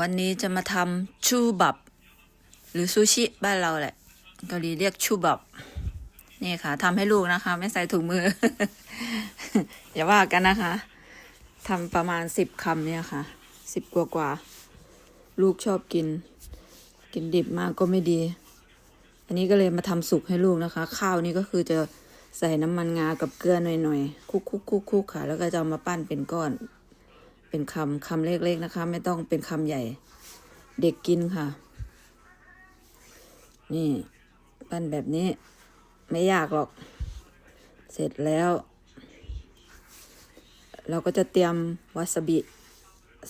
วันนี้จะมาทำชูบับ หรือซูชิบ้านเราแหละเกาหลีเรียกชูบับ นี่ค่ะทำให้ลูกนะคะ ไม่ใส่ถุงมือ อย่าว่ากันนะคะทำประมาณสิบคำเนี่ยค่ะสิบกว่ากว่า ลูกชอบกิน กินดิบมากก็ไม่ดี อันนี้ก็เลยมาทำสุกให้ลูกนะคะ ข้าวนี่ก็คือจะใส่น้ำมันงากับเกลือหน่อยๆคุกคุกคุกคุกค่ะ แล้วก็จะเอามาปั้นเป็นก้อน เป็นคำคำเล็กๆนะคะ ไม่ต้องเป็นคำใหญ่ เด็กกินค่ะ นี่ปั้นแบบนี้ ไม่ยากหรอก เสร็จแล้ว เราก็จะเตรียมวาซาบิ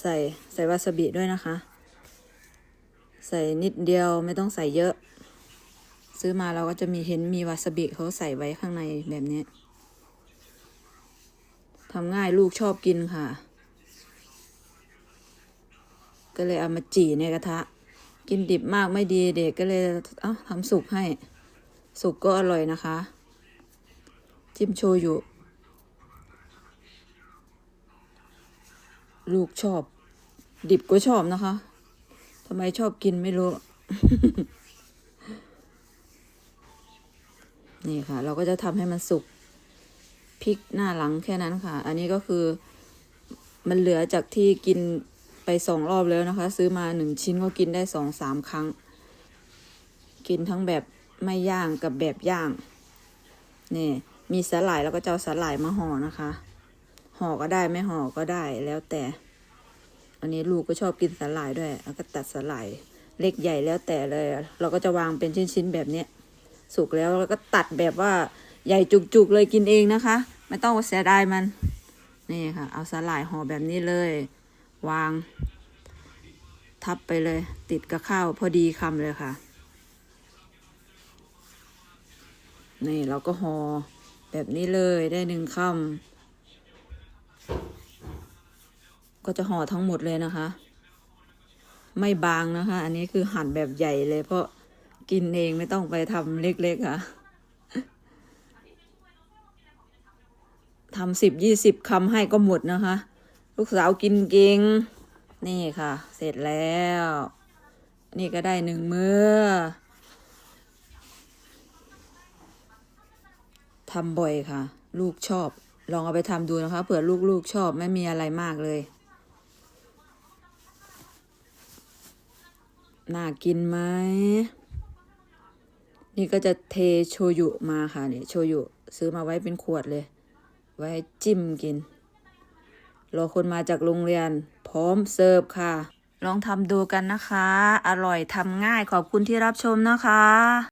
ใส่ใส่วาซาบิด้วยนะคะ ใส่นิดเดียวไม่ต้องใส่เยอะ ซื้อมาเราก็จะมีเห็นมีวาซาบิเขาใส่ไว้ข้างในแบบนี้ทำง่ายลูกชอบกินค่ะ ก็เลยเอามาจี่ในกระทะ กินดิบมากไม่ดีเด็กก็เลยเอ้าทำสุกให้ สุกก็อร่อยนะคะ จิ้มโชยุลูกชอบ ดิบก็ชอบนะคะทำไมชอบกินไม่รู้ นี่ค่ะ เราก็จะทำให้มันสุกพริกหน้าหลังแค่นั้นค่ะ อันนี้ก็คือมันเหลือจากที่กิน ไปสองรอบแล้วนะคะ ซื้อมาหนึ่งชิ้นก็กินได้สองสามครั้ง กินทั้งแบบไม่ย่างกับแบบย่างนี่มีสาหร่ายแล้วก็จะเอาสาหร่ายมาห่อนะคะห่อก็ได้ไม่ห่อก็ได้แล้วแต่ อันนี้ลูกก็ชอบกินสาหร่ายด้วยแล้วก็ตัดสาหร่ายเล็กใหญ่แล้วแต่เลย เราก็จะวางเป็นชิ้นๆแบบเนี้ยสุกแล้วแล้วก็ตัดแบบว่าใหญ่จุกๆเลยกินเองนะคะ ไม่ต้องเสียดายมันนี่ค่ะ เอาสาหร่ายห่อแบบนี้เลย วาง ทับไปเลย ติดกับข้าวพอดีคำเลยค่ะ นี่เราก็ห่อแบบนี้เลยได้หนึ่งคำก็จะห่อทั้งหมดเลยนะคะ ไม่บางนะคะ อันนี้คือหั่นแบบใหญ่เลย เพราะกินเองไม่ต้องไปทำเล็กๆค่ะทำสิบยี่สิบคำให้ก็หมดนะคะ ลูกสาวกินเก่งนี่ค่ะ เสร็จแล้ว นี่ก็ได้หนึ่งมือ้อทำบ่อยค่ะ ลูกชอบ ลองเอาไปทำดูนะคะเผื่อลูกๆชอบไม่มีอะไรมากเลย น่ากินไหมนี่ก็จะเทโชยุมาค่ะเนี่ยโชยุซื้อมาไว้เป็นขวดเลย ไว้จิ้มกิน รอคนมาจากโรงเรียน พร้อมเสิร์ฟค่ะ ลองทำดูกันนะคะ อร่อยทำง่ายขอบคุณที่รับชมนะคะ